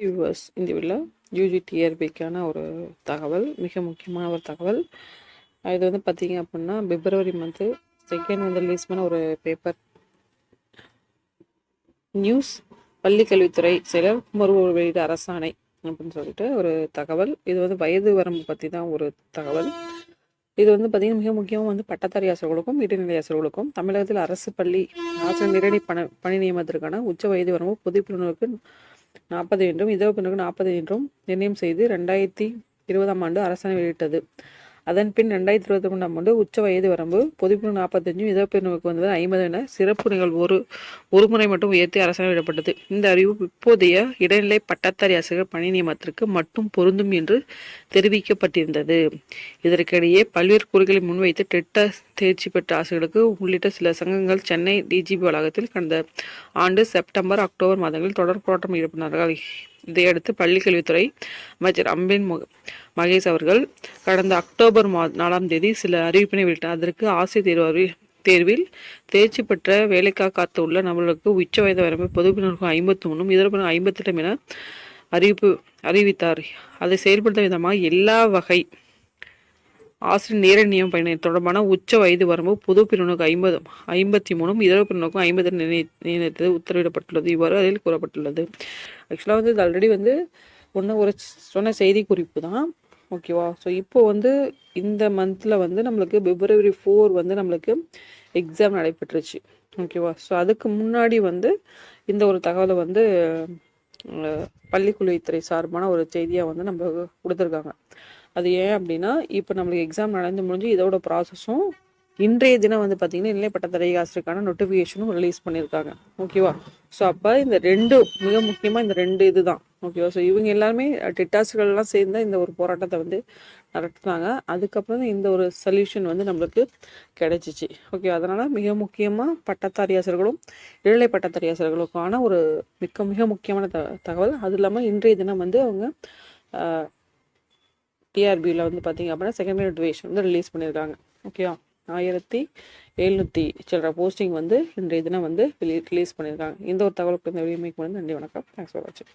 US இந்த வீடியோவில் ஒரு தகவல் மிக முக்கியமான ஒரு தகவல். இது வந்து பார்த்தீங்க அப்படின்னா பிப்ரவரி மந்த்து செகண்ட் வந்து ரிலீஸ் பண்ண ஒரு பேப்பர் நியூஸ் பள்ளிக்கல்வித்துறை செயலர் மறுவொரு வெளியிட அரசாணை அப்படின்னு சொல்லிட்டு ஒரு தகவல். இது வந்து வயது வரம்பு பற்றி தான் ஒரு தகவல். இது வந்து பார்த்திங்கன்னா மிக முக்கியமாக வந்து பட்டதாரி ஆசிரியர்களுக்கும் இடைநிலை ஆசிரியர்களுக்கும் தமிழகத்தில் அரசு பள்ளி ஆசிரியர் நேரடி பண பணி நியமனத்திற்கான உச்ச வயது வரம்பு பொது நாற்பது என்றும் இதோ பிறகு நாற்பது என்றும் நிர்ணயம் செய்து ரெண்டாயிரத்தி இருபதாம் ஆண்டு அரசாணை வெளியிட்டது. அதன் பின் ரெண்டாயிரத்தி இருபத்தி மூணாம் ஆண்டு உச்ச வயது வரம்பு பொதுப்பிரிவு நாற்பத்தஞ்சும் இதப்பிரிவுக்கு வந்தது ஐம்பது என சிறப்பு நிகழ்வு ஒரு ஒரு முறை மட்டும் உயர்த்தி அரசாங்கம் விடப்பட்டது. இந்த அறிவு இப்போதைய இடைநிலை பட்டதாரி ஆசிரியர் பணி நியமனத்திற்கு மட்டும் பொருந்தும் என்று தெரிவிக்கப்பட்டிருந்தது. இதற்கிடையே பல்வேறு கூறுகளை முன்வைத்து டெட்டர் தேர்ச்சி பெற்ற ஆசிரியர்களுக்கு உள்ளிட்ட சில சங்கங்கள் சென்னை டிஜிபி வளாகத்தில் கடந்த ஆண்டு செப்டம்பர் அக்டோபர் மாதங்களில் தொடர் போராட்டம் ஈடுபட்டார்கள் இதையடுத்து பள்ளிக்கல்வித்துறை அமைச்சர் அம்பின் மகேஷ் அவர்கள் கடந்த அக்டோபர் மா நாலாம் தேதி சில அறிவிப்பினை வெளியிட்டார். அதற்கு ஆசிரியர் தேர்வு தேர்வில் தேர்ச்சி பெற்ற வேலைக்காக காத்து உள்ள நம்மளுக்கு உச்ச வயது வரம்பு பொதுப்பினருக்கு ஐம்பத்தி ஒன்றும் இதர ஐம்பத்தெட்டும் என அறிவிப்பு அறிவித்தார். அதை செயல்படுத்த விதமாக எல்லா வகை ஆசிரியர் நேர நியம பயணம் தொடர்பான உச்ச வயது வரம்பு பொது பிரிவினருக்கு ஐம்பது ஐம்பத்தி மூணும் இதர பிரிவினருக்கும் ஐம்பது நிர்ணயித்தது உத்தரவிடப்பட்டுள்ளது. இவ்வாறு அதில் கூறப்பட்டுள்ளது. ஆக்சுவலாக வந்து இது ஆல்ரெடி வந்து ஒன்று ஒரு சொன்ன செய்தி குறிப்பு தான் ஓகேவா ஸோ இப்போ வந்து இந்த மந்தில் வந்து நம்மளுக்கு பிப்ரவரி ஃபோர் வந்து நம்மளுக்கு எக்ஸாம் நடைபெற்றுச்சு. ஓகேவா ஸோ அதுக்கு முன்னாடி வந்து இந்த ஒரு தகவலை வந்து பள்ளிக்குழுத்துறை சார்பான ஒரு செய்தியாக வந்து நம்ம கொடுத்துருக்காங்க. அது ஏன் அப்படின்னா இப்போ நம்மளுக்கு எக்ஸாம் நடந்து முடிஞ்சு இதோட ப்ராசஸும் இன்றைய தினம் வந்து பார்த்தீங்கன்னா நிலைப்பட்ட பட்டத்தரை ஆசிரியருக்கான நோட்டிஃபிகேஷனும் ரிலீஸ் பண்ணியிருக்காங்க ஓகேவா ஸோ அப்போ இந்த ரெண்டு மிக முக்கியமாக இந்த ரெண்டு இது தான் ஓகேவா ஸோ இவங்க எல்லாருமே டிட்டாஸ்கள்லாம் சேர்ந்து இந்த ஒரு போராட்டத்தை வந்து நடத்துனாங்க. அதுக்கப்புறம் இந்த ஒரு சொல்யூஷன் வந்து நம்மளுக்கு கிடைச்சிச்சு. ஓகே அதனால் மிக முக்கியமாக பட்டத்தாரி ஆசிரியர்களும் இழலை பட்டத்தாரி ஆசிரியர்களுக்கான ஒரு மிக மிக முக்கியமான த தகவல். அது இல்லாமல் இன்றைய தினம் வந்து அவங்க டிஆர்பியில் வந்து பார்த்திங்க அப்படின்னா செகண்ட் நோட்டிஃபிகேஷன் வந்து ரிலீஸ் பண்ணியிருக்காங்க ஓகேவா ஆயிரத்தி எழுநூற்றி சில்லற போஸ்டிங் வந்து இன்றைய தினம் வந்து ரிலீஸ் பண்ணியிருக்காங்க இந்த ஒரு தகவலுக்கு இந்த வீடியோ மேக் பண்ணி நன்றி வணக்கம். தேங்க்ஸ் ஃபார் வாட்சிங்